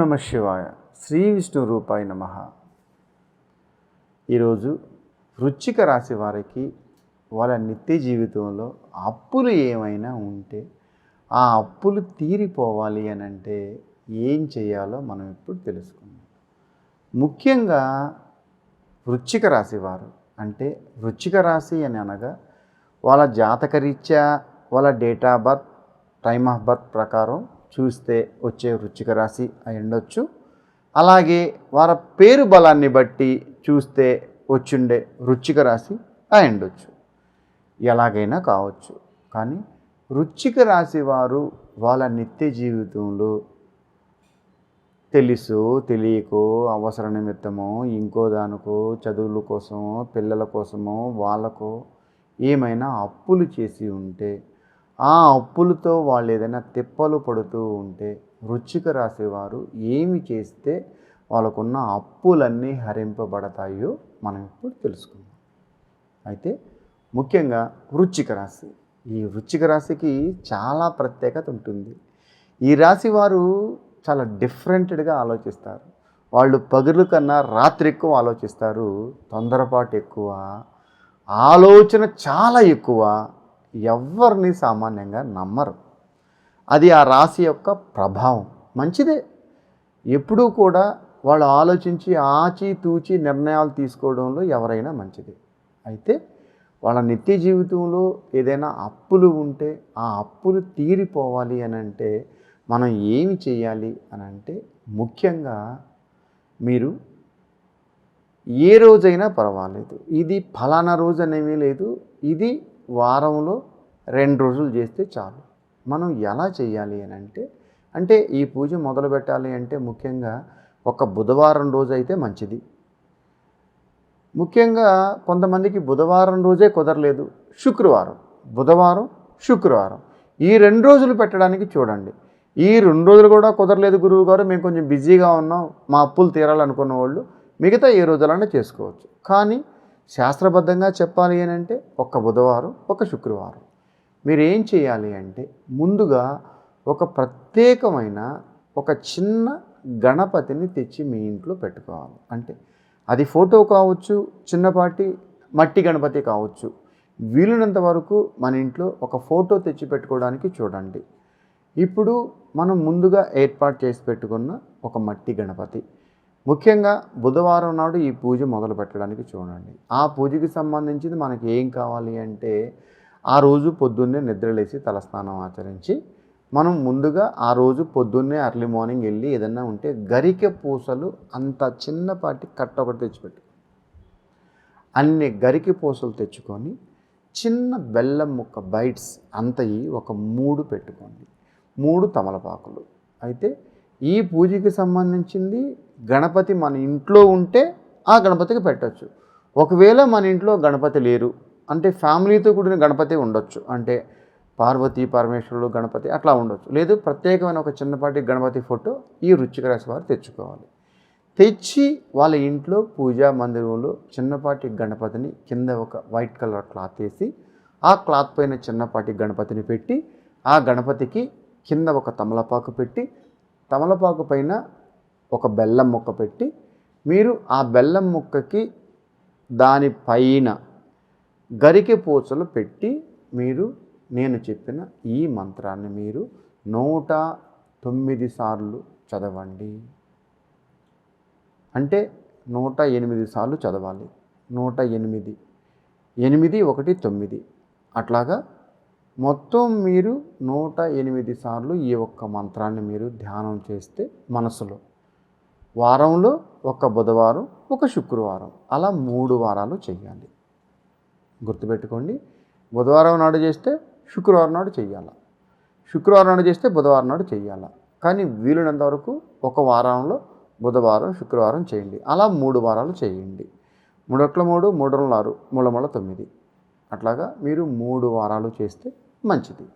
నమ శివాయ. శ్రీ విష్ణు రూపాయ నమ. ఈరోజు వృచ్చిక రాశి వారికి వాళ్ళ నిత్య జీవితంలో అప్పులు ఏమైనా ఉంటే ఆ అప్పులు తీరిపోవాలి అని అంటే ఏం చేయాలో మనం ఇప్పుడు తెలుసుకుందాం. ముఖ్యంగా వృచ్చిక రాశి వారు అంటే వృచ్చిక రాశి అని అనగా వాళ్ళ జాతకరీత్యా వాళ్ళ date of birth time of birth ప్రకారం చూస్తే వచ్చే వృచ్చిక రాశి అయి ఉండొచ్చు. అలాగే వారి పేరు బలాన్ని బట్టి చూస్తే వచ్చుండే వృచ్చిక రాశి అయి ఉండొచ్చు. ఎలాగైనా కావచ్చు. కానీ వృచ్చిక రాశి వారు వాళ్ళ నిత్య జీవితంలో తెలుసో తెలియకో అవసర నిమిత్తమో ఇంకో దానికో చదువుల కోసమో పిల్లల కోసమో వాళ్ళకో ఏమైనా అప్పులు చేసి ఉంటే ఆ అప్పులతో వాళ్ళు ఏదైనా తిప్పలు పడుతూ ఉంటే వృచ్చిక రాశి వారు ఏమి చేస్తే వాళ్ళకున్న అప్పులన్నీ హరింపబడతాయో మనం ఇప్పుడు తెలుసుకుందాం. అయితే ముఖ్యంగా వృచ్చిక రాశి. ఈ వృచ్చిక రాశికి చాలా ప్రత్యేకత ఉంటుంది. ఈ రాశి వారు చాలా డిఫరెంటెడ్గా ఆలోచిస్తారు. వాళ్ళు పగులు కన్నా రాత్రి ఎక్కువ ఆలోచిస్తారు తొందరపాటు ఎక్కువ ఆలోచన చాలా ఎక్కువ ఎవరిని సామాన్యంగా నమ్మరు. అది ఆ రాశి యొక్క ప్రభావం. మంచిదే. ఎప్పుడూ కూడా వాళ్ళు ఆలోచించి ఆచి తూచి నిర్ణయాలు తీసుకోవడంలో ఎవరైనా మంచిది. అయితే వాళ్ళ నిత్య జీవితంలో ఏదైనా అప్పులు ఉంటే ఆ అప్పులు తీరిపోవాలి అని అంటే మనం ఏమి చేయాలి అని అంటే ముఖ్యంగా మీరు ఏ రోజైనా పర్వాలేదు. ఇది ఫలానా రోజు అనేవి లేదు. ఇది వారంలో రెండు రోజులు చేస్తే చాలు. మనం ఎలా చేయాలి అని అంటే అంటే ఈ పూజ మొదలు పెట్టాలి అంటే ముఖ్యంగా ఒక బుధవారం రోజు అయితే మంచిది. ముఖ్యంగా కొంతమందికి బుధవారం రోజే కుదరలేదు. శుక్రవారం బుధవారం శుక్రవారం. ఈ రెండు రోజులు పెట్టడానికి చూడండి. ఈ రెండు రోజులు కూడా కుదరలేదు గురువు గారు. మేము కొంచెం బిజీగా ఉన్నాం. మా అప్పులు తీరాలనుకున్న వాళ్ళు మిగతా ఏ రోజులైనా చేసుకోవచ్చు. కానీ శాస్త్రబద్ధంగా చెప్పాలి అని అంటే ఒక బుధవారం ఒక శుక్రవారం. మీరు ఏం చేయాలి అంటే ముందుగా ఒక ప్రత్యేకమైన ఒక చిన్న గణపతిని తెచ్చి మీ ఇంట్లో పెట్టుకోవాలి. అంటే అది ఫోటో కావచ్చు చిన్నపాటి మట్టి గణపతి కావచ్చు. వీలునంత వరకు మన ఇంట్లో ఒక ఫోటో తెచ్చి పెట్టుకోవడానికి చూడండి. ఇప్పుడు మనం ముందుగా ఏర్పాటు చేసి పెట్టుకున్న ఒక మట్టి గణపతి. ముఖ్యంగా బుధవారం నాడు ఈ పూజ మొదలు పెట్టడానికి చూడండి. ఆ పూజకి సంబంధించింది మనకి ఏం కావాలి అంటే ఆ రోజు పొద్దున్నే నిద్రలేసి తలస్నానం ఆచరించి మనం ముందుగా ఆ రోజు పొద్దున్నే అర్లీ మార్నింగ్ వెళ్ళి ఏదన్నా ఉంటే గరిక పూసలు అంత చిన్నపాటి కట్ట ఒకటి తెచ్చిపెట్టి. అన్ని గరికి పూసలు తెచ్చుకొని చిన్న బెల్లం ముక్క బైట్స్ అంతయి ఒక మూడు పెట్టుకోండి. మూడు తమలపాకులు. అయితే ఈ పూజకి సంబంధించింది గణపతి మన ఇంట్లో ఉంటే ఆ గణపతికి పెట్టచ్చు. ఒకవేళ మన ఇంట్లో గణపతి లేరు అంటే ఫ్యామిలీతో కూడిన గణపతి ఉండొచ్చు. అంటే పార్వతీ పరమేశ్వరుడు గణపతి అట్లా ఉండొచ్చు. లేదు ప్రత్యేకమైన ఒక చిన్నపాటి గణపతి ఫోటో ఈ రుచిక రాశి వారు తెచ్చుకోవాలి. తెచ్చి వాళ్ళ ఇంట్లో పూజా మందిరంలో చిన్నపాటి గణపతిని కింద ఒక వైట్ కలర్ క్లాత్ వేసి ఆ క్లాత్ పైన చిన్నపాటి గణపతిని పెట్టి ఆ గణపతికి కింద ఒక తమలపాకు పెట్టి తమలపాకు పైన ఒక బెల్లం ముక్క పెట్టి మీరు ఆ బెల్లం ముక్కకి దానిపైన గరికె పూసలు పెట్టి మీరు నేను చెప్పిన ఈ మంత్రాన్ని మీరు నూట తొమ్మిది సార్లు చదవండి. అంటే నూట ఎనిమిది సార్లు చదవాలి. నూట ఎనిమిది. ఎనిమిది ఒకటి తొమ్మిది. అట్లాగా మొత్తం మీరు నూట ఎనిమిది సార్లు ఈ ఒక్క మంత్రాన్ని మీరు ధ్యానం చేస్తే మనసులో వారంలో ఒక బుధవారం ఒక శుక్రవారం అలా మూడు వారాలు చేయాలి. గుర్తుపెట్టుకోండి. బుధవారం నాడు చేస్తే శుక్రవారం నాడు చేయాలి శుక్రవారం నాడు చేస్తే బుధవారం నాడు చేయాలి కానీ వీలునంత వరకు ఒక వారంలో బుధవారం శుక్రవారం చేయండి. అలా మూడు వారాలు చేయండి. మూడొట్ల మూడు మూడు రెండు ఆరు మూడు తొమ్మిది. అట్లాగా మీరు మూడు వారాలు చేస్తే మంచిది.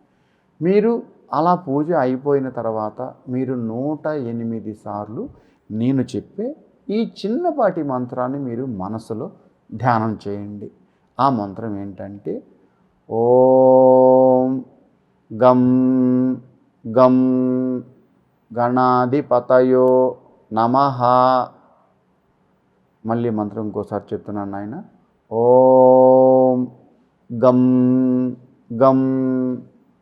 మీరు అలా పూజ అయిపోయిన తర్వాత మీరు నూట ఎనిమిది సార్లు నేను చెప్పే ఈ చిన్నపాటి మంత్రాన్ని మీరు మనసులో ధ్యానం చేయండి. ఆ మంత్రం ఏంటంటే ఓం గం గం గణాధిపతయో నమ. మళ్ళీ మంత్రం ఇంకోసారి చెప్తున్నాను నాయన. ఓం గం గం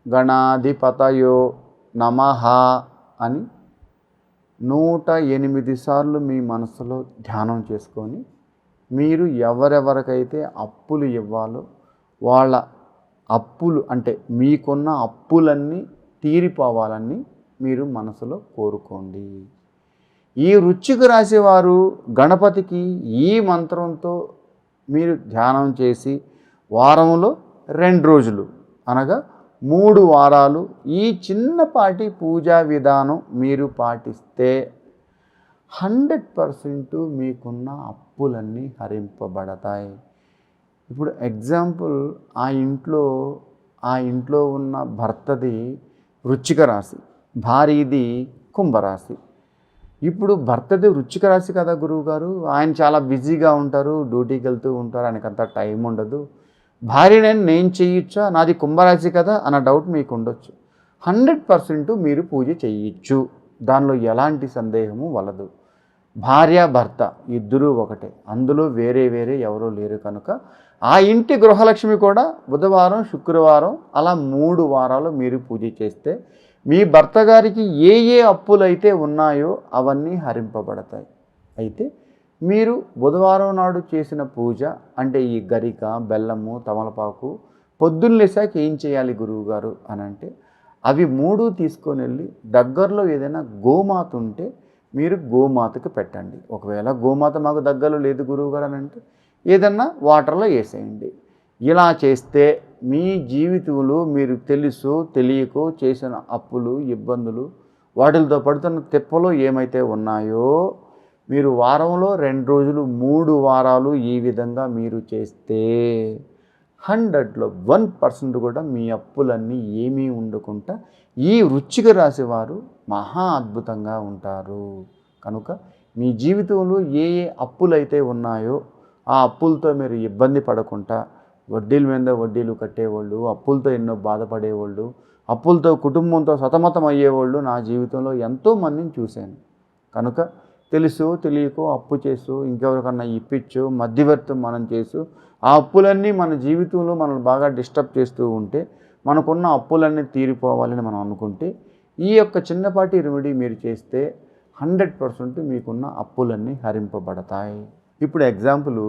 గణాధిపతయో నమ అని నూట ఎనిమిది సార్లు మీ మనసులో ధ్యానం చేసుకొని మీరు ఎవరెవరికైతే అప్పులు ఇవ్వాలో వాళ్ళ అప్పులు అంటే మీకున్న అప్పులన్నీ తీరిపోవాలని మీరు మనసులో కోరుకోండి. ఈ రుచికి రాసేవారు గణపతికి ఈ మంత్రంతో మీరు ధ్యానం చేసి వారంలో రెండు రోజులు అనగా మూడు వారాలు ఈ చిన్నపాటి పూజా విధానం మీరు పాటిస్తే హండ్రెడ్ పర్సెంట్ మీకున్న అప్పులన్నీ హరింపబడతాయి. ఇప్పుడు ఎగ్జాంపుల్ ఆ ఇంట్లో ఆ ఇంట్లో ఉన్న భర్తది వృచ్చిక రాశి భార్యది కుంభరాశి. ఇప్పుడు భర్తది వృచ్చిక రాశి కదా గురువు గారు ఆయన చాలా బిజీగా ఉంటారు డ్యూటీకి వెళ్తూ ఉంటారు ఆయనకు అంత టైం ఉండదు. భార్యని నేను చేయొచ్చా? నాది కుంభరాశి కదా అన్న డౌట్ మీకు ఉండొచ్చు హండ్రెడ్ పర్సెంట్ మీరు పూజ చేయొచ్చు. దానిలో ఎలాంటి సందేహము వలదు. భార్య భర్త ఇద్దరూ ఒకటే. అందులో వేరే వేరే ఎవరూ లేరు కనుక ఆ ఇంటి గృహలక్ష్మి కూడా బుధవారం శుక్రవారం అలా మూడు వారాలు మీరు పూజ చేస్తే మీ భర్త గారికి ఏ ఏ అప్పులైతే ఉన్నాయో అవన్నీ హరింపబడతాయి. అయితే మీరు బుధవారం నాడు చేసిన పూజ అంటే ఈ గరిక బెల్లము తమలపాకు పొద్దున్నేసాక ఏం చేయాలి గురువుగారు అని అంటే అవి మూడు తీసుకొని వెళ్ళి దగ్గరలో ఏదైనా గోమాత ఉంటే మీరు గోమాతకు పెట్టండి. ఒకవేళ గోమాత మాకు దగ్గరలో లేదు గురువుగారు అని అంటే ఏదన్నా వాటర్లో వేసేయండి. ఇలా చేస్తే మీ జీవితంలో మీరు తెలుసు తెలియకో చేసిన అప్పులు ఇబ్బందులు వాటితో పడుతున్న తిప్పలు ఏమైతే ఉన్నాయో మీరు వారంలో రెండు రోజులు మూడు వారాలు ఈ విధంగా మీరు చేస్తే హండ్రెడ్లో వన్ పర్సెంట్ కూడా మీ అప్పులన్నీ ఏమీ ఉండకుండా ఈ వృచ్చిక రాశి వారు మహా అద్భుతంగా ఉంటారు. కనుక మీ జీవితంలో ఏ ఏ అప్పులైతే ఉన్నాయో ఆ అప్పులతో మీరు ఇబ్బంది పడకుండా వడ్డీల మీద వడ్డీలు కట్టేవాళ్ళు అప్పులతో ఎన్నో బాధపడేవాళ్ళు అప్పులతో కుటుంబంతో సతమతం అయ్యేవాళ్ళు నా జీవితంలో ఎంతో మందిని చూశాను. కనుక తెలుసు తెలియకో అప్పు చేసు ఇంకెవరికన్నా ఇప్పించు మధ్యవర్తం మనం చేసు ఆ అప్పులన్నీ మన జీవితంలో మనల్ని బాగా డిస్టర్బ్ చేస్తూ ఉంటే మనకున్న అప్పులన్నీ తీరిపోవాలని మనం అనుకుంటే ఈ యొక్క చిన్నపాటి రెమెడీ మీరు చేస్తే హండ్రెడ్ పర్సెంట్ మీకున్న అప్పులన్నీ హరింపబడతాయి. ఇప్పుడు ఎగ్జాంపుల్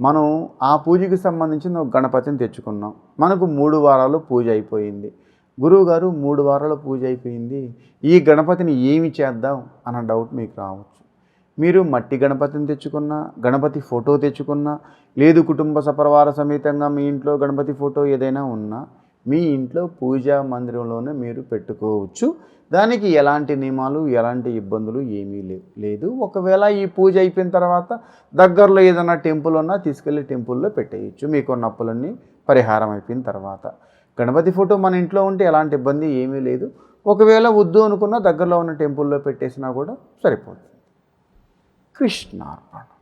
మనం ఆ పూజకి సంబంధించిన ఒక గణపతిని తెచ్చుకున్నాం. మనకు మూడు వారాలు పూజ అయిపోయింది. గురువుగారు మూడు వారాల పూజ అయిపోయింది. ఈ గణపతిని ఏమి చేద్దాం అన్న డౌట్ మీకు రావచ్చు. మీరు మట్టి గణపతిని తెచ్చుకున్నా గణపతి ఫోటో తెచ్చుకున్నా లేదు కుటుంబ సపరివార సమేతంగా మీ ఇంట్లో గణపతి ఫోటో ఏదైనా ఉన్నా మీ ఇంట్లో పూజా మందిరంలోనే మీరు పెట్టుకోవచ్చు. దానికి ఎలాంటి నియమాలు ఎలాంటి ఇబ్బందులు ఏమీ లేవు లేదు. ఒకవేళ ఈ పూజ అయిపోయిన తర్వాత దగ్గరలో ఏదైనా టెంపుల్ ఉన్నా తీసుకెళ్ళి టెంపుల్లో పెట్టేయచ్చు. మీకు నప్పులన్నీ పరిహారం అయిపోయిన తర్వాత. గణపతి ఫోటో మన ఇంట్లో ఉంటే ఎలాంటి ఇబ్బంది ఏమీ లేదు. ఒకవేళ వద్దు అనుకున్నా దగ్గరలో ఉన్న టెంపుల్లో పెట్టేసినా కూడా సరిపోతుంది. कृष्णार्पण